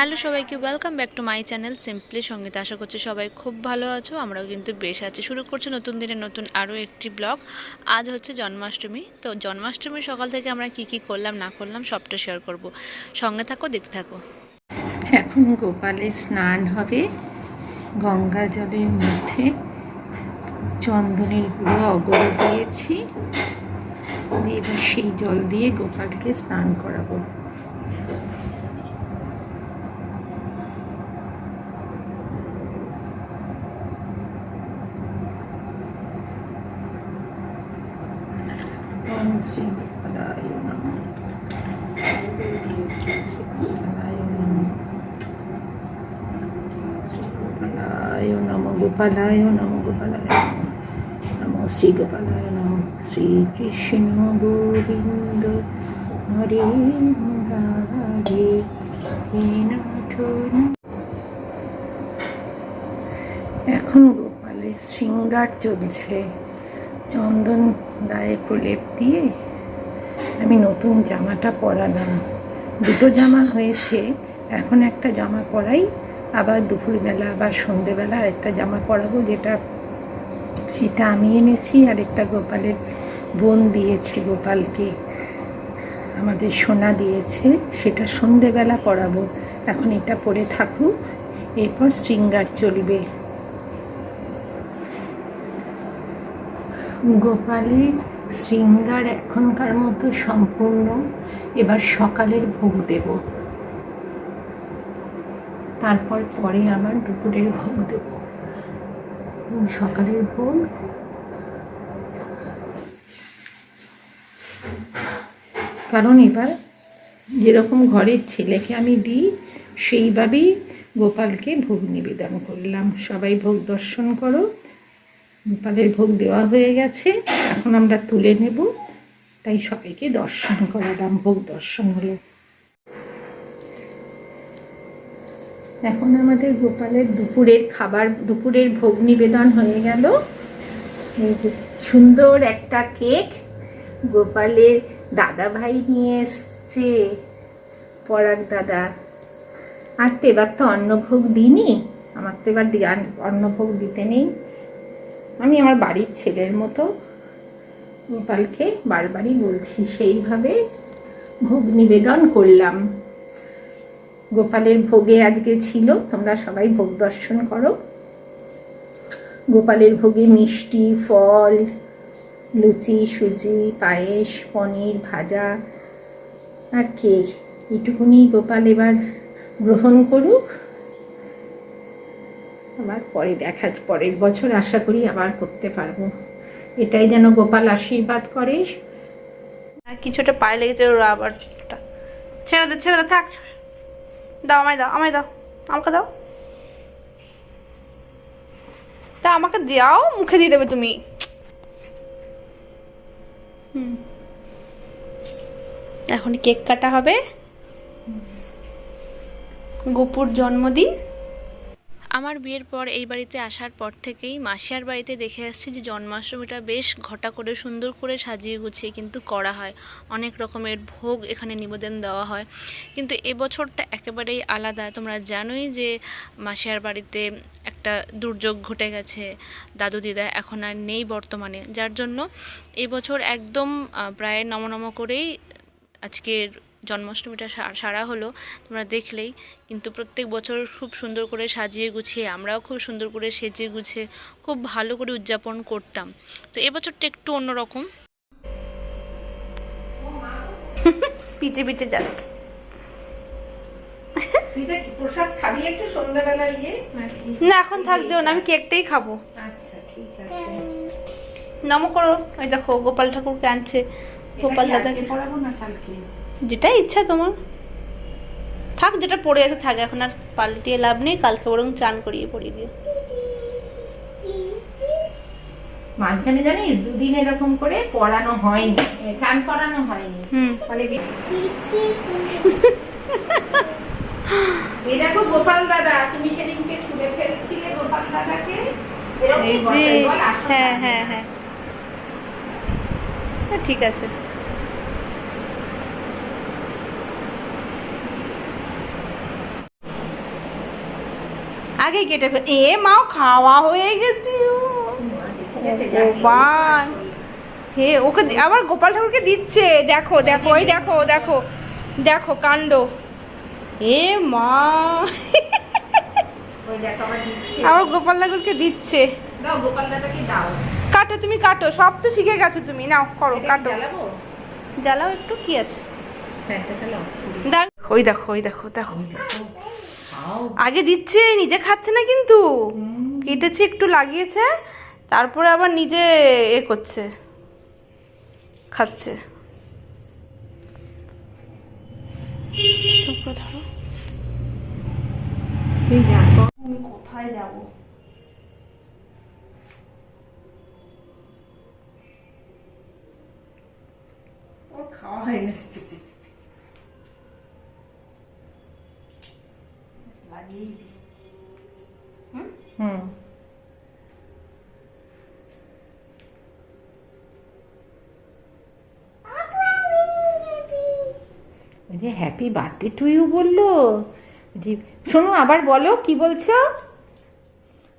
Hello সবাইকে welcome back to my channel simply Sangeet আশা করছি সবাই খুব ভালো আছো, আমরাও কিন্তু বেশ আছি। শুরু করছে নতুন দিনের নতুন আরও একটি ব্লগ আজ হচ্ছে জন্মাষ্টমী, তো জন্মাষ্টমীর সকাল থেকে আমরা কি কি করলাম, না করলাম, সবটা শেয়ার করব। সঙ্গে থাকো, দেখতে থাকো। এখন গোপালের স্নান হবে, গঙ্গা জলের মধ্যে চন্দনের গুঁড়ো অগর দিয়েছি। দিয়ে এবার সেই জল দিয়ে গোপালকে স্নান করাবো ওম শ্রী গোপালায় নম গোপালায় নম গোপালায় নম শ্রী গোপালায় নম শ্রীকৃষ্ণ গোবিন্দ হরে মুরারে নাথ এখন গোপালের শৃঙ্গার চলছে। চন্দন গায়ে প্রলেপ দিয়ে আমি নতুন জামাটা পরালাম। দুটো জামা হয়েছে, এখন একটা জামা পরাই, আবার দুপুরবেলা আবার সন্ধেবেলা আরেকটা জামা পরাবো যেটা, এটা আমি এনেছি আর একটা গোপালের বোন দিয়েছে গোপালকে। আমাদের সোনা দিয়েছে, সেটা সন্ধেবেলা পরাবো। এখন এটা পরে থাকুক, এরপর শৃঙ্গার চলবে। গোপালের শৃঙ্গার এখনকার মতো সম্পূর্ণ, এবার সকালের ভোগ দেব। তারপর পরে আবার দুপুরের ভোগ দেব। সকালের ভোগ। কারণ এবার যেরকম ঘরের ছেলেকে আমি দিই, সেইভাবেই গোপালকে ভোগ নিবেদন করলাম। সবাই ভোগ দর্শন করো। গোপালের ভোগ দেওয়া হয়ে গেছে। এখন আমরা তুলে নেব। তাই সবাইকে দর্শন করালাম ভোগ দর্শন হলো। এখন আমাদের গোপালের দুপুরের খাবার, দুপুরের ভোগ নিবেদন হয়ে গেল। সুন্দর একটা কেক গোপালের দাদা ভাই নিয়ে এসছে, পরাগ দাদা। আর তো এবার তো অন্নভোগ দিইনি। আমার তো এবার অন্নভোগ দিতে নেই। আমি আমার বাড়ির ছেলের মতো গোপালকে বারবারই বলছি, সেইভাবে ভোগ নিবেদন করলাম। গোপালের ভোগে আজকে ছিল, তোমরা সবাই ভোগ দর্শন করো। গোপালের ভোগে মিষ্টি, ফল, লুচি, সুজি, পায়েস, পনির, ভাজা, আর কেক এটুকুনি গোপাল এবার গ্রহণ করুক। আবার পরে দেখা পরের বছর আশা করি আবার করতে পারব। এটাই যেন গোপাল আশীর্বাদ করে। আর কিছুটা পায়ে লেগেছে ওর আবারটা। ছেড়ে দে ছেড়ে দে থাক। দাও আমায় দাও আমায় দাও। আমাকে দাও। তা আমাকে দাও মুখে দিয়ে দেবে তুমি। হুম। এখন কেক কাটা হবে। গোপুর জন্মদিন। আমার বিয়ের পর এই বাড়িতে আসার পর থেকেই মাসিয়ার বাড়িতে দেখে আসছি যে জন্মাষ্টমীটা বেশ ঘটা করে সুন্দর করে সাজিয়ে গুছিয়ে কিন্তু করা হয়। অনেক রকমের ভোগ এখানে নিবেদন দেওয়া হয়। কিন্তু এবছরটা একেবারেই আলাদা। তোমরা জানোই যে মাসিয়ার বাড়িতে একটা দুর্যোগ ঘটে গেছে, দাদু দিদা এখন আর নেই বর্তমানে। যার জন্য এবছর একদম প্রায় নমনম করেই আজকের জন্মাষ্টমীটা সা- সারা হলো তোমরা দেখলেই। কিন্তু প্রত্যেক বছর খুব সুন্দর করে সাজিয়ে গুছিয়ে আমরাও খুব সুন্দর করে সেজে গুছিয়ে খুব ভালো করে উদযাপন করতাম। তো এবছরটা একটু অন্যরকম পিছে পিছে যাচ্ছে। না এখন থাক না আমি কেকটাই খাব। আচ্ছা ঠিক আছে। নম করো ওই দেখো গোপাল ঠাকুরকে আনছে গোপাল দাদাকে। পড়াবো না কালকে? যেটা ইচ্ছা তোমার। থাক যেটা পড়ে আছে থাক এখন আর পাল্টিয়ে লাভ নেই কালকে বরং চান করিয়ে পড়িয়ে দিও। মাঝখানে জানিস দুদিন এরকম করে পড়ানো হয়নি। চান করানো হয়নি। এই দেখো গোপাল দাদা তুমি সেদিনকে ছুড়ে ফেলছিলে গোপাল দাদাকে। হ্যাঁ। হ্যাঁ হ্যাঁ। হ্যাঁ, ঠিক আছে। আগে কেটে এ মাও খাওয়া হয়ে গেছে। গোপাল। হে ওকে আবার গোপাল ঠাকুরকে দিচ্ছে। দেখো দেখো ওই দেখো দেখো দেখো কাণ্ড। এ মা। আবার গোপাল ঠাকুরকে দিচ্ছে। কাটো তুমি কাটো। সব তো শিখে গেছো তুমি। নাও করো কাটো। জ্বালাও একটু কি আছে? ওই দেখো ওই দেখো দেখো। আগে দিচ্ছে নিজে খাচ্ছে না কিন্তু। কেটেছে একটু লাগিয়েছে তারপরে আবার নিজে এ করছে খাচ্ছে। কোথায় যাব ওর খাওয়া হয়ে গেছে লাগিয়েই দিই হুম যে হ্যাপি বার্থডে টু ইউ বলল। জি শোনো আবার বলো কি বলছো?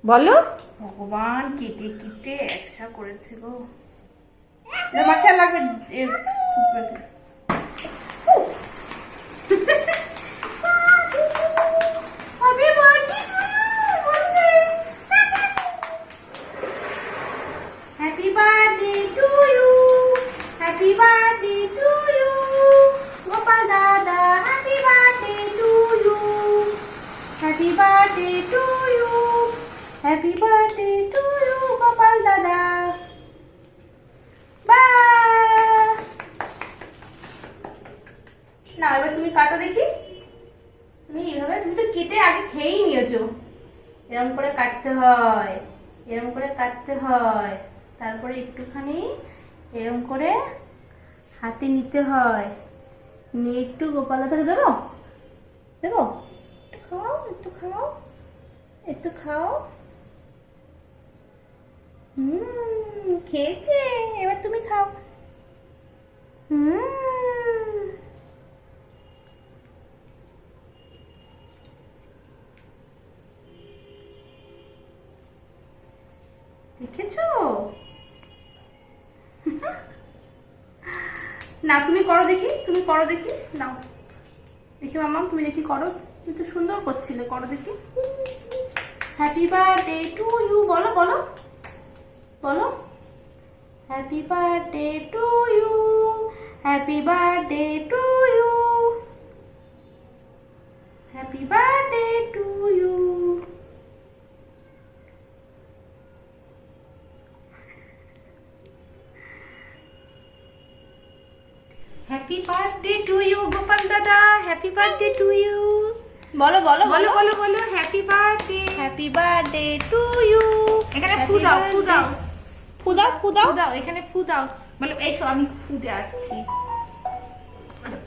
বলো। ভগবান কেটে কেটে একসা করেছে গো। মাসে লাগবে এরকম করে কাটতে হয় এরকম করে কাটতে হয়। তারপরে একটুখানি এরকম করে হাতে নিতে হয়। নিয়ে একটু গোপাল ধরে দেবো? দেবো? একটু খাও একটু খাও একটু খাও। হুম, খেয়েছে, এবার তুমি খাও। হুম। না, তুমি করো দেখি, তুমি করো দেখি, নাও। দেখি মাম্মাম তুমি দেখি করো। তুমি তো সুন্দর করছিলে, করো দেখি। হ্যাপি বার্থডে টু ইউ বলো বলো। বলো। Happy birthday to you happy birthday to you happy birthday to you happy birthday to you Gopal দাদা হ্যাপি বার্থডে টু ইউ বলো বলো বলো বলো। বলো happy birthday happy birthday to you এখানে ফু দাও ফু দাও ফু দাও ফু দাও দাও এখানে ফু দাও বলো এই আমি ফু যাচ্ছি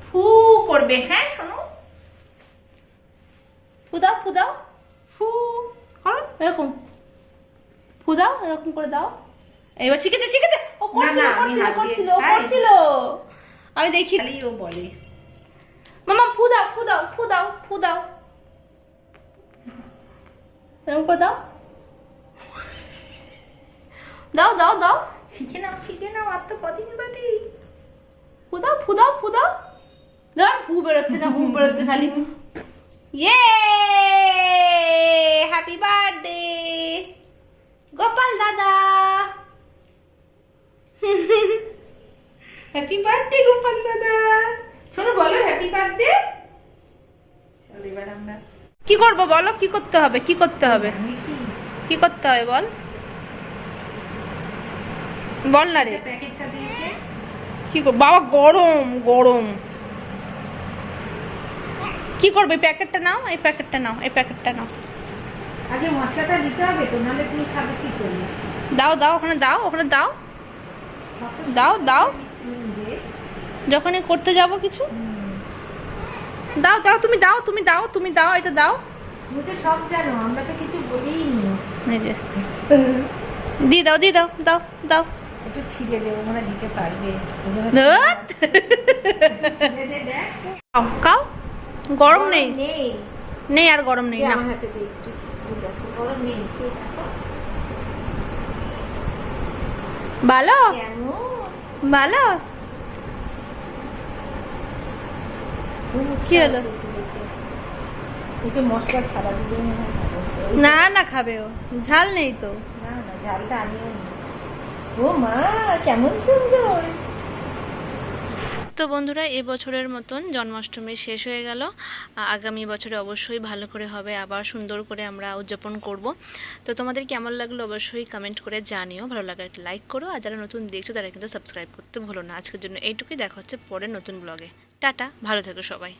ফু করবে হ্যাঁ শোনো। ফু দাও ফু দাও ফু করো। এরকম। ফু দাও এরকম করে দাও। এবার শিখেছে শিখেছে। ও করছিল করছিল করছিল করছিল। আমি দেখি। ও বলে। মামা ফু দাও ফু দাও ফু দাও ফু দাও এরকম করে দাও। দাও দাও দাও। শিখে নাও শিখে নাও আর তো কদিন বাদে। ফু দাও ফু দাও ফু দাও দাও ফু বেরোচ্ছে না ঘুম বেরোচ্ছে খালি। ইয়ে হ্যাপি বার্থডে গোপাল দাদা। হ্যাপি বার্থডে গোপাল দাদা। শোনো বলো হ্যাপি বার্থডে চলো এবার আমরা কি করব বলো কি করতে হবে কি করতে হবে? কি করতে হবে বল? বল না রে। প্যাকেটটা দিয়ে কি বাবা গরম গরম। কি করবে এই প্যাকেটটা নাও এই প্যাকেটটা নাও এই প্যাকেটটা নাও। আগে মশলাটা দিতে হবে তো নাহলে তুমি খাবে কি করবে দাও দাও ওখানে দাও ওখানে দাও। দাও দাও। যখনই করতে যাব কিছু। দাও দাও তুমি দাও তুমি দাও তুমি দাও এটা দাও। তুমি তো সব জানো আমরা তো কিছু বলিই নি দিয়ে দাও দিয়ে দাও দাও দাও। একটু দেবো মনে দিতে পারবে। দে খাও গরম নেই। নেই। নেই আর গরম নেই দে না। দে ভালো ভালো কি হলো? ওকে মশলা ছাড়া দিলে ভালো হতো। না না খাবে ও। ঝাল নেই তো। না না ঝালটা আনিও ও মা কেমন সুন্দর তো বন্ধুরা এবছরের মতন জন্মাষ্টমী শেষ হয়ে গেল। আগামী বছরে অবশ্যই ভালো করে হবে আবার সুন্দর করে আমরা উদযাপন করব। তো তোমাদের কেমন লাগল অবশ্যই কমেন্ট করে জানিও। ভালো লাগলে লাইক করো আর যারা নতুন দেখছ তারা কিন্তু সাবস্ক্রাইব করতে ভুলো না। আজকের জন্য এইটুকুই দেখা হচ্ছে পরের নতুন ব্লগে টাটা ভালো থেকো সবাই।